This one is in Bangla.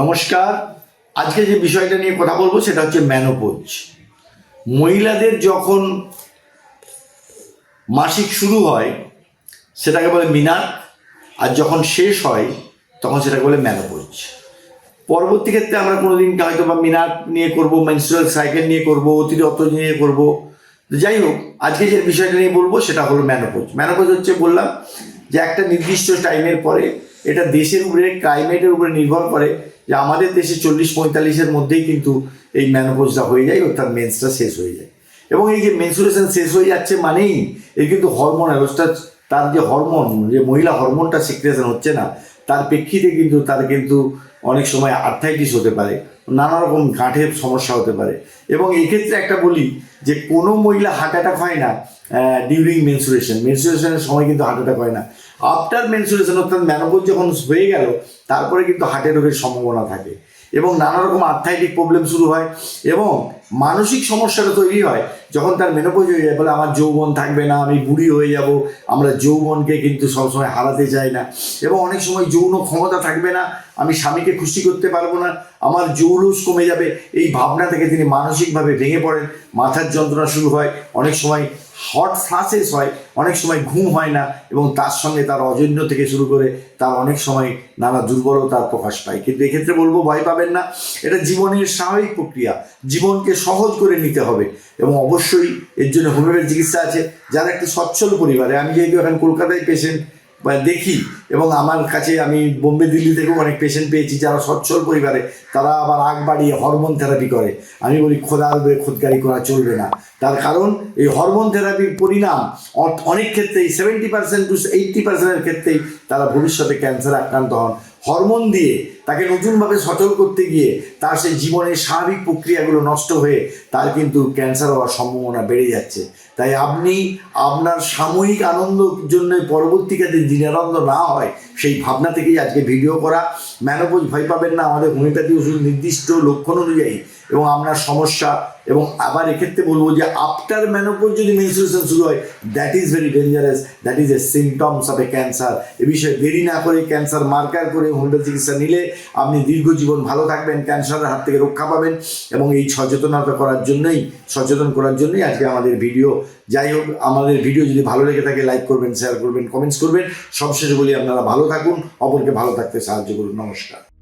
নমস্কার। আজকে যে বিষয়টা নিয়ে কথা বলব সেটা হচ্ছে ম্যানোপোজ মহিলাদের যখন মাসিক শুরু হয়, সেটাকে বলে মিনার, আর যখন শেষ হয়, তখন সেটাকে বলে ম্যানোপোজ পরবর্তী ক্ষেত্রে আমরা কোনো দিন হয়তো বা মিনার নিয়ে করব মেনস্ট্রুয়াল সাইকেল নিয়ে করব, অতিরিক্ত নিয়ে করব। যাই হোক, আজকে যে বিষয়টা নিয়ে বলব সেটা হলো ম্যানোপোজ ম্যানোপোজ হচ্ছে বললাম যে একটা নির্দিষ্ট টাইমের পরে এটা দেশের উপরে ক্লাইমেটের উপরে নির্ভর করে যে আমাদের দেশে চল্লিশ পঁয়তাল্লিশের মধ্যেই কিন্তু এই ম্যানোপোজটা হয়ে যায়, অর্থাৎ মেন্সটা শেষ হয়ে যায়। এবং এই যে মেনসুরেশন শেষ হয়ে যাচ্ছে মানেই এর কিন্তু হরমোন অবস্থা তার যে হরমোন যে মহিলা হরমোনটা সিক্রেশন হচ্ছে না, তার প্রেক্ষিতে কিন্তু তার কিন্তু অনেক সময় আর্থাইটিস হতে পারে, নানা রকম গাঁঠের সমস্যা হতে পারে। এবং এই ক্ষেত্রে একটা বলি যে কোনো মহিলা হার্ট অ্যাটাক হয় না ডিউরিং মেনসুরেশন মেনসুরেশনের সময় কিন্তু হার্ট অ্যাটাক হয় না। আফটার মেনসুরেশন অর্থাৎ ম্যানোপোজ যখন হয়ে গেল, তারপরে কিন্তু হার্টের রোগের সম্ভাবনা থাকে এবং নানা রকম আর্থাইটিক প্রবলেম শুরু হয় এবং মানসিক সমস্যাটা তৈরি হয় যখন তার মেনোপোজ হয়ে যায়। বলে আমার যৌবন থাকবে না, আমি বুড়ি হয়ে যাব, আমরা যৌবনকে কিন্তু সবসময় হারাতে চাই না এবং অনেক সময় যৌন ক্ষমতা থাকবে না, আমি স্বামীকে খুশি করতে পারব না, আমার জৌলুস কমে যাবে। এই ভাবনা থেকে তিনি মানসিকভাবে ভেঙে পড়েন, মাথার যন্ত্রণা শুরু হয়, অনেক সময় হট ফ্লাশেস হয়, অনেক সময় ঘুম হয় না এবং তার সঙ্গে তার অজন্য থেকে শুরু করে তার অনেক সময় নানা দুর্বলতার প্রকাশ পায়। কিন্তু এক্ষেত্রে বলব, ভয় পাবেন না। এটা জীবনের স্বাভাবিক প্রক্রিয়া। জীবনকে সহজ করে নিতে হবে এবং অবশ্যই এর জন্য হোমিওপ্যাথি চিকিৎসা আছে। যারা একটি সচ্ছল পরিবারে, আমি যেহেতু এখন কলকাতায় পেশেন্ট দেখি। এবং আমার কাছে আমি বোম্বে, দিল্লি থেকেও অনেক পেশেন্ট পেয়েছি যারা সচ্ছল পরিবারে। তারা আবার আগ বাড়িয়ে হরমোন থেরাপি করে। আমি বলি, খোদা উপরে খোদকারি করা চলবে না। তার কারণ, এই হরমোন থেরাপির পরিণাম অনেক ক্ষেত্রেই সেভেন্টি পার্সেন্ট টু এইট্টি পার্সেন্টের ক্ষেত্রেই তারা ভবিষ্যতে ক্যান্সার আক্রান্ত হন। হরমোন দিয়ে তাকে নতুনভাবে সচল করতে গিয়ে তার সেই জীবনের স্বাভাবিক প্রক্রিয়াগুলো নষ্ট হয়ে তার কিন্তু ক্যান্সার হওয়ার সম্ভাবনা বেড়ে যাচ্ছে। তাই আপনি আপনার সাময়িক আনন্দের জন্য পরবর্তীকালে দিনানন্দ না হয়, সেই ভাবনা থেকেই আজকে ভিডিও করা। ম্যানোপোজ ভয় পাবেন না, আমাদের হোমিওপ্যাথি ওষুধ নির্দিষ্ট লক্ষণ অনুযায়ী এবং আপনার সমস্যা এবং আবার এক্ষেত্রে বলব যে আফটার ম্যানোপোজ যদি মেনস্ট্রুয়েশন শুরু হয় that is very dangerous that is a symptoms of a cancer এ বিষয়ে দেরি না করে ক্যান্সার মার্কার করে হোমিওপ্যাথি চিকিৎসা নিলে আপনি দীর্ঘ জীবন ভালো থাকবেন, ক্যান্সারের হাত থেকে রক্ষা পাবেন এবং এই সচেতনতা করার জন্যই, সচেতন করার জন্যই আজকে আমাদের ভিডিও। যাই হোক, আমাদের ভিডিও যদি ভালো লেগে থাকে লাইক করবেন শেয়ার করবেন কমেন্টস করবেন। সবশেষে বলি আপনারা ভালো থাকুন, অপরকে ভালো থাকতে সাহায্য করুন। নমস্কার।